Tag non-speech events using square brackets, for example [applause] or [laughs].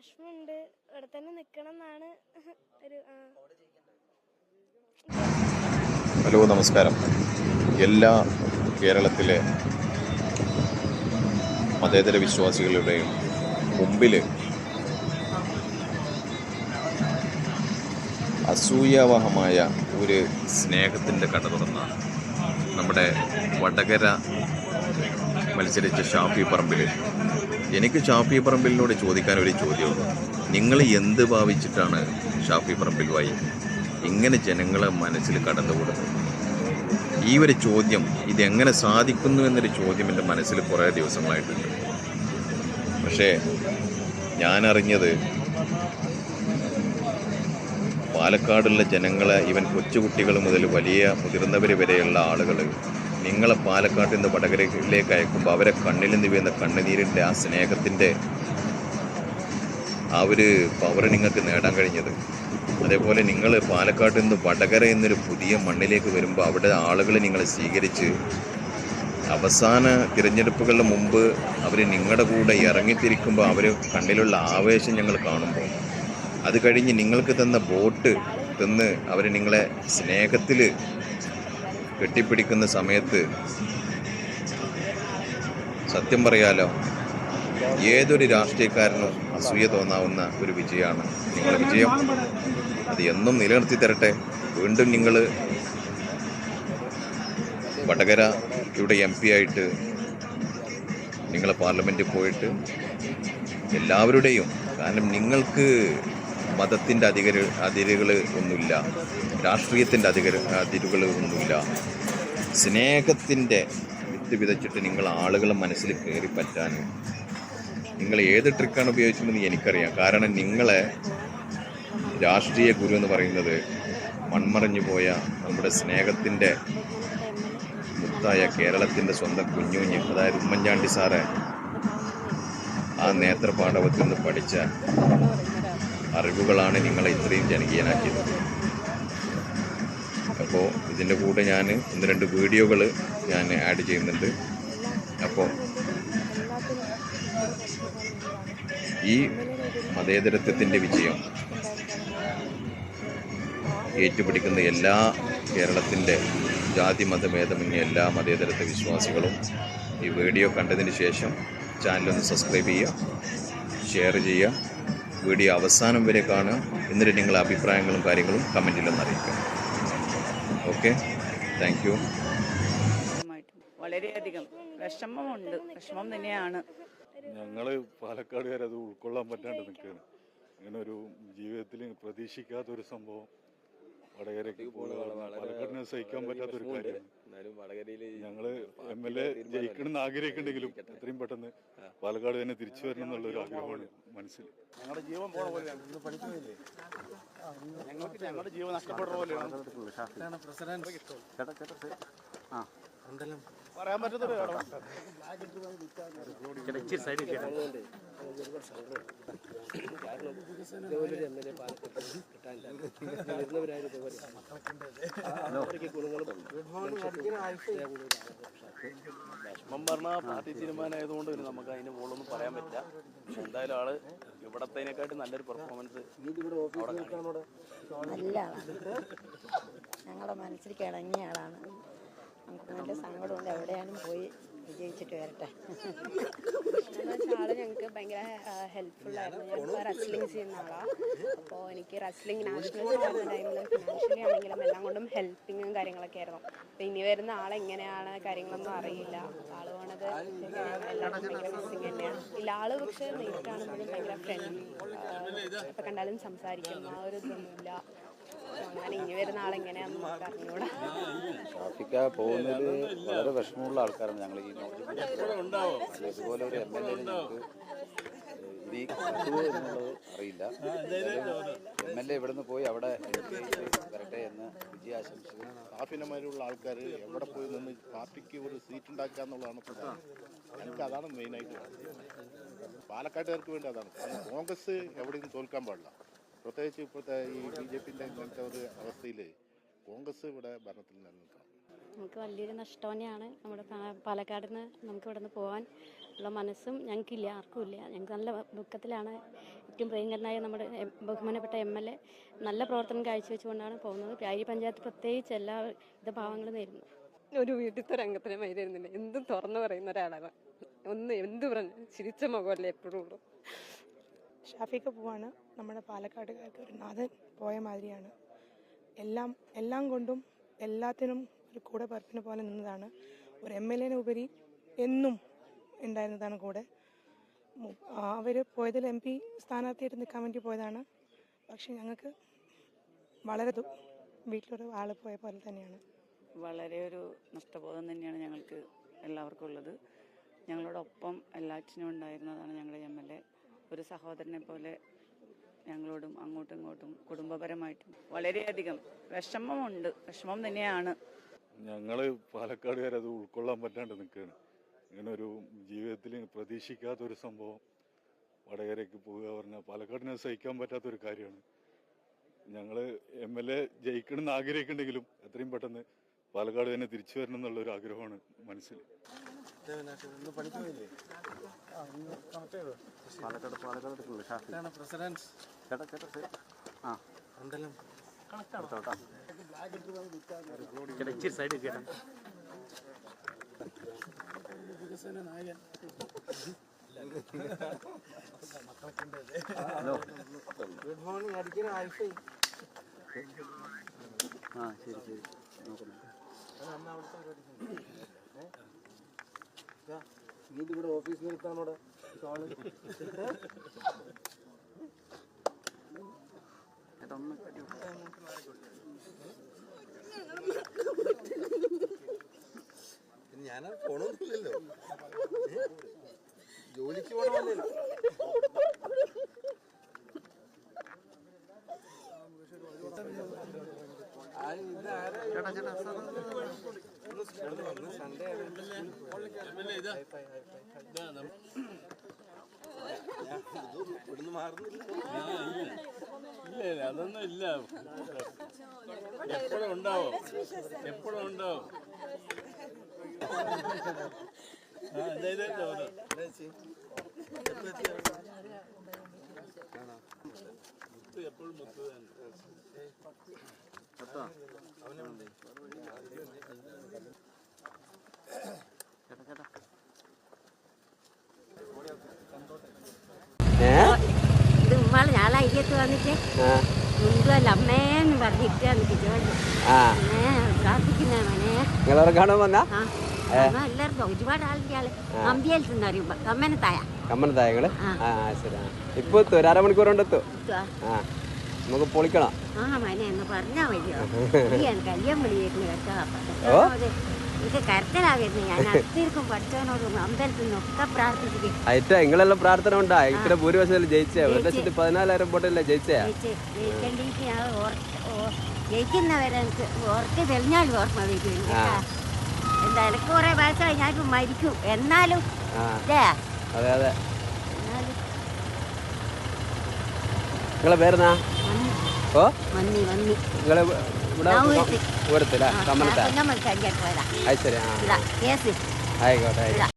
വിഷമമുണ്ട് ഇവിടെ തന്നെ നിക്കണം എന്നാണ് ഒരു. ഹലോ നമസ്കാരം എല്ലാ കേരളത്തിലെ മതേതര വിശ്വാസികളുടെയും മുമ്പിൽ അസൂയാവഹമായ ഒരു സ്നേഹത്തിന്റെ കട തുറന്ന നമ്മുടെ വടകര മത്സരിച്ച ഷാഫി പറമ്പിൽ എനിക്ക് ഷാഫി പറമ്പിലിനോട് ചോദിക്കാൻ ഒരു ചോദ്യമുള്ളൂ നിങ്ങൾ എന്ത് ഭാവിച്ചിട്ടാണ് ഷാഫി പറമ്പിൽ വായി? ഇങ്ങനെ ജനങ്ങളെ മനസ്സിൽ കടന്നുകൂടുന്നത് ഈ ഒരു ചോദ്യം ഇതെങ്ങനെ സാധിക്കുന്നു എന്നൊരു ചോദ്യം എന്റെ മനസ്സിൽ കുറേ ദിവസങ്ങളായിട്ടുണ്ട് പക്ഷേ ഞാനറിഞ്ഞത് പാലക്കാടുള്ള ജനങ്ങളെ ഇവൻ കൊച്ചുകുട്ടികൾ മുതൽ വലിയ മുതിർന്നവർ വരെയുള്ള ആളുകൾ നിങ്ങളെ പാലക്കാട്ടിൽ നിന്ന് വടകരയിലേക്ക് അയക്കുമ്പോൾ അവരെ കണ്ണിൽ നിന്ന് വീഴുന്ന കണ്ണുനീരിന്റെ ആ സ്നേഹത്തിന്റെ ആ ഒരു പവർ നിങ്ങൾക്ക് നേടാൻ കഴിഞ്ഞത്. അതേപോലെ നിങ്ങൾ പാലക്കാട്ടിൽ നിന്ന് വടകര എന്നൊരു പുതിയ മണ്ണിലേക്ക് വരുമ്പോൾ അവിടെ ആളുകൾ നിങ്ങളെ സ്വീകരിച്ച് അവസാന തിരഞ്ഞെടുപ്പുകളുടെ മുമ്പ് അവർ നിങ്ങളുടെ കൂടെ ഇറങ്ങിത്തിരിക്കുമ്പോൾ അവർ കണ്ണിലുള്ള ആവേശം ഞങ്ങൾ കാണുമ്പോൾ അത് കഴിഞ്ഞ് നിങ്ങൾക്ക് തന്ന ബോട്ട് തന്ന് അവർ നിങ്ങളെ സ്നേഹത്തിൽ കെട്ടിപ്പിടിക്കുന്ന സമയത്ത് സത്യം പറയാലോ ഏതൊരു രാഷ്ട്രീയക്കാരനും അസൂയ തോന്നാവുന്ന ഒരു വിജയമാണ് നിങ്ങളുടെ വിജയം. അത് എന്നും നിലനിർത്തി തരട്ടെ. വീണ്ടും നിങ്ങൾ വടകര ഇവിടെ എം പി ആയിട്ട് നിങ്ങൾ പാർലമെന്റിൽ പോയിട്ട് എല്ലാവരുടെയും കാരണം നിങ്ങൾക്ക് മതത്തിന്റെ അധികര അതിരുകൾ ഒന്നുമില്ല. രാഷ്ട്രീയത്തിന്റെ അധികര അതിരുകൾ ഒന്നുമില്ല. സ്നേഹത്തിന്റെ വിത്ത് വിതച്ചിട്ട് നിങ്ങൾ ആളുകളെ മനസ്സിൽ കയറി പറ്റാൻ നിങ്ങൾ ഏത് ട്രിക്കാണ് ഉപയോഗിച്ചതെന്ന് എനിക്കറിയാം. കാരണം നിങ്ങളെ രാഷ്ട്രീയ ഗുരു എന്ന് പറയുന്നത് മൺമറഞ്ഞു പോയ നമ്മുടെ സ്നേഹത്തിന്റെ മുത്തായ കേരളത്തിന്റെ സ്വന്തം കുഞ്ഞുഞ്ഞ് അതായത് ഉമ്മൻചാണ്ടി സാറെ ആ നേത്രപാഠവത്തിൽ നിന്ന് പഠിച്ച അറിവുകളാണ് നിങ്ങളെ ഇത്രയും ജനകീയനാക്കിയത്. അപ്പോൾ ഇതിന്റെ കൂടെ ഞാൻ ഒന്ന് രണ്ട് വീഡിയോകൾ ഞാൻ ആഡ് ചെയ്യുന്നുണ്ട്. അപ്പോൾ ഈ മതേതരത്വത്തിന്റെ വിജയം ഏറ്റുപിടിക്കുന്ന എല്ലാ കേരളത്തിന്റെ ജാതി മതഭേദമന്യേ എല്ലാ മതേതരത്വ വിശ്വാസികളും ഈ വീഡിയോ കണ്ടതിന് ശേഷം ചാനലൊന്ന് സബ്സ്ക്രൈബ് ചെയ്യുക ഷെയർ ചെയ്യുക. വീഡിയോ അവസാനം വരെ കാണുക. എന്നിട്ട് നിങ്ങളുടെ അഭിപ്രായങ്ങളും കാര്യങ്ങളും കമന്റിലൊന്ന് അറിയിക്കുക. ഓക്കെ താങ്ക് യു വളരെയധികം വിഷമമുണ്ട്. വിഷമം തന്നെയാണ്. ഞങ്ങൾ വരെ അത് ഉൾക്കൊള്ളാൻ പറ്റാണ്ട് നിൽക്കുകയാണ്. ഇങ്ങനെ ഒരു ജീവിതത്തിൽ പ്രതീക്ഷിക്കാത്തൊരു സംഭവം. വടകരയ്ക്ക് പാലക്കാടിനെ സഹിക്കാൻ പറ്റാത്ത ഒരു കാര്യമാണ് ഞങ്ങൾ എം എൽ എ ജയിക്കണമെന്ന് ആഗ്രഹിക്കുന്നുണ്ടെങ്കിലും എത്രയും പെട്ടെന്ന് പാലക്കാട് തന്നെ തിരിച്ചു വരണം എന്നുള്ള ഒരു ആഗ്രഹമാണ് മനസ്സിൽ. ഞങ്ങളുടെ ജീവൻ പോണ പോലെയാണ് ഞങ്ങൾക്ക് ഞങ്ങളുടെ ജീവൻ നഷ്ടപ്പെടുന്ന പോലെയാണ്. പറയാൻ പറഞ്ഞ പാർട്ടി തീരുമാനമായതുകൊണ്ട് പിന്നെ നമുക്ക് അതിന് മുകളിലൊന്നും പറയാൻ പറ്റില്ല. പക്ഷെ എന്തായാലും ആൾ ഇവിടത്തേനെക്കാട്ടി നല്ലൊരു പെർഫോമൻസ് നല്ല ഞങ്ങളുടെ മനസ്സിൽ കിടങ്ങിയ ആളാണ്. നമുക്ക് നല്ല സങ്കടമുണ്ട്. എവിടെയാലും പോയി വിജയിച്ചിട്ട് വരട്ടെ. ആൾ ഞങ്ങൾക്ക് ഭയങ്കര ഹെൽപ്ഫുൾ ആയിരുന്നു. റസ്ലിംഗ് റെസ്ലിംഗ് ചെയ്യുന്ന ആളാണ് അപ്പോൾ എനിക്ക് റസ്ലിംഗ് നാഷണൽസ് ആയിരുന്ന ടൈമിൽ ഫിനാൻഷ്യലി ആണെങ്കിലും എല്ലാം കൊണ്ടും ഹെൽപ്പിങ്ങും കാര്യങ്ങളൊക്കെ ആയിരുന്നു. അപ്പോൾ ഇനി വരുന്ന ആളെങ്ങനെയാണ് കാര്യങ്ങളൊന്നും അറിയില്ല. അപ്പോൾ ആൾ പോണത് ഭയങ്കര മിസ്സിങ് തന്നെയാണ്. ഇല്ല ആൾ പക്ഷേ നേരിട്ട് കാണുമ്പോഴും ഭയങ്കര ഫ്രണ്ട്ലി എപ്പോൾ കണ്ടാലും സംസാരിക്കും. ആ ഒരു ഇതൊന്നുമില്ല. അങ്ങനെ ഇനി വരുന്ന ആളെങ്ങനെയാണെന്ന് നമുക്ക് അറിഞ്ഞൂടാ. ഷാഫിക്ക പോകുന്നതിൽ വളരെ വിഷമമുള്ള ആൾക്കാരാണ് ഞങ്ങൾ ഈ ഇതുപോലെ ഒരു എം എൽ എ ഞങ്ങൾക്ക് ഇനി കിട്ടുമോ എന്നുള്ളത് അറിയില്ല. എം എൽ എ ഇവിടെ നിന്ന് പോയി അവിടെ വരട്ടെ എന്ന് വിജയ ആശംസിക്കുന്നു സ്റ്റാഫിനമാരുള്ള ആൾക്കാർ എവിടെ പോയി നിന്ന് പാർട്ടിക്ക് ഒരു സീറ്റ് ഉണ്ടാക്കുക എന്നുള്ളതാണ് പ്രധാനം. എനിക്ക് അതാണ് മെയിനായിട്ട് പാലക്കാട്ടുകാർക്ക് വേണ്ടി അതാണ്. കോൺഗ്രസ് എവിടെയും തോൽക്കാൻ പാടില്ല. പ്രത്യേകിച്ച് ഇപ്പോഴത്തെ ഈ ബി ജെ പിന്റെ ഇങ്ങനത്തെ ഒരു അവസ്ഥയിൽ കോൺഗ്രസ് ഇവിടെ ഭരണത്തിൽ നിലനിൽക്കണം. നമുക്ക് വലിയൊരു നഷ്ടം തന്നെയാണ് നമ്മുടെ പാലക്കാട് നിന്ന് നമുക്ക് ഇവിടെ നിന്ന് പോകാൻ ഉള്ള മനസ്സും ഞങ്ങൾക്കില്ല ആർക്കും ഇല്ല. ഞങ്ങൾക്ക് നല്ല ദുഃഖത്തിലാണ് ഏറ്റവും പ്രിയങ്കരനായ നമ്മുടെ ബഹുമാനപ്പെട്ട എം എൽ എ നല്ല പ്രവർത്തനം കാഴ്ചവെച്ചുകൊണ്ടാണ് പോകുന്നത്. പ്യാരി പഞ്ചായത്ത് പ്രത്യേകിച്ച് എല്ലാ വിധഭാവങ്ങളും നേരുന്നു. ഒരു വീട്ടിലത്തെ രംഗത്തിന് മൈരുന്നില്ല എന്തും തുറന്നു പറയുന്ന ഒരാളാണ്. ഒന്ന് എന്ത് പറഞ്ഞു ചിരിച്ച മുഖമല്ലേ എപ്പോഴും ഉള്ളൂ. ഷാഫിക്ക് പോവാണ്. നമ്മുടെ പാലക്കാട്ടുകാർക്ക് ഒരു നാഥൻ പോയ മാതിരിയാണ്. എല്ലാം എല്ലാം കൊണ്ടും എല്ലാത്തിനും ഒരു കൂടെ പറപ്പിനെ പോലെ നിന്നതാണ്. ഒരു എം എൽ എനെ ഉപരി എന്നും ഉണ്ടായിരുന്നതാണ് കൂടെ. അവർ പോയതിൽ എം പി സ്ഥാനാർത്ഥിയായിട്ട് നിൽക്കാൻ വേണ്ടി പോയതാണ്. പക്ഷെ ഞങ്ങൾക്ക് വളരെ വീട്ടിലൊരു ആൾ പോയ പോലെ തന്നെയാണ്. വളരെ ഒരു നഷ്ടബോധം തന്നെയാണ് ഞങ്ങൾക്ക് എല്ലാവർക്കും ഉള്ളത്. ഞങ്ങളോടൊപ്പം എല്ലാറ്റിനും ഉണ്ടായിരുന്നതാണ് ഞങ്ങളുടെ എം എൽ എ. ഒരു സഹോദരനെ പോലെ ഞങ്ങളോടും അങ്ങോട്ടും ഇങ്ങോട്ടും കുടുംബപരമായിട്ടും വളരെയധികം വിഷമമുണ്ട്. വിഷമം തന്നെയാണ്. ഞങ്ങൾ അത് ഉൾക്കൊള്ളാൻ പറ്റാണ്ട് നിൽക്കുകയാണ് ഇങ്ങനെ ഒരു ജീവിതത്തിൽ പ്രതീക്ഷിക്കാത്ത ഒരു സംഭവം വടകരയ്ക്ക് പോവുക പറഞ്ഞാൽ പാലക്കാടിനെ സഹിക്കാൻ പറ്റാത്തൊരു കാര്യമാണ്. ഞങ്ങൾ എം എൽ എ ജയിക്കണമെന്ന് ആഗ്രഹിക്കുന്നുണ്ടെങ്കിലും എത്രയും പെട്ടെന്ന് പാലക്കാട് തന്നെ തിരിച്ചു വരണം എന്നുള്ളൊരു ആഗ്രഹമാണ് മനസ്സിൽ. പാലക്കാട് പാലക്കാട്. ആ. ചേട്ടാ ഇച്ചിരി സൈഡ് കേട്ടാ ഹലോ. ഗുഡ് മോർണിംഗ് അടിക്കുന്ന ആയിഷേ. ആ ശരി ശരി. നോക്കുന്നു നീ ഇവിടെ ഓഫീസിൽ ഞാൻ പോണൊന്നുമില്ലല്ലോ ജോലിക്ക് ചേട്ടാ ചേട്ടാ ഇവിടുന്ന് മാറുന്നില്ല. ഇല്ല അതൊന്നും ഇല്ല. എപ്പോഴും ഉണ്ടാവും എപ്പോഴും ഉണ്ടാവും ആ. എന്തായാലും തോന്നും മുത്ത് എപ്പോഴും മുത്ത് തന്നെ ഇത് ഞാൻ അയ്യത്ത് വന്നിട്ട് മുൻപല്ല അമ്മേന്ന് പറഞ്ഞിട്ട് എനിക്ക് ജോലി പ്രാർത്ഥിക്കുന്ന മനെ. നിങ്ങളവിടെ കാണാൻ വന്നാ? ആ. എല്ലാവർക്കും ഒരുപാട് കമ്മനത്തായ. ശരി. ഇപ്പൊ ഒരു അരമണിക്കൂർ കൊണ്ടെത്തും ആ. നമുക്ക് പൊളിക്കണം. [laughs] അയറ്റ നിങ്ങളെല്ലാം പ്രാർത്ഥന ഉണ്ടാ ഇത്ര ഭൂരിപക്ഷം ജയിച്ചേ. ഒരു ലക്ഷത്തി പതിനാലായിരം വോട്ടല്ലേ ജയിച്ചേ? ജയിക്കുന്നവരെ എനിക്ക് ഓർക്ക് തെളിഞ്ഞാൽ ഓർമ്മ വരും കേട്ടാ? എന്താ എനിക്ക് കുറെ വയസ്സായി. ഞാനിപ്പോ മരിക്കും. എന്നാലും അതെ അതെ. നിങ്ങളെ പേരെന്നാ? ഓ? നിങ്ങളെ ഇവിടെ ഊരത്ത്. ഊരത്തില്ല കമ്മനത്താ അത് ശരി ആ. ആയിക്കോട്ടെ ആയിക്കോട്ടെ.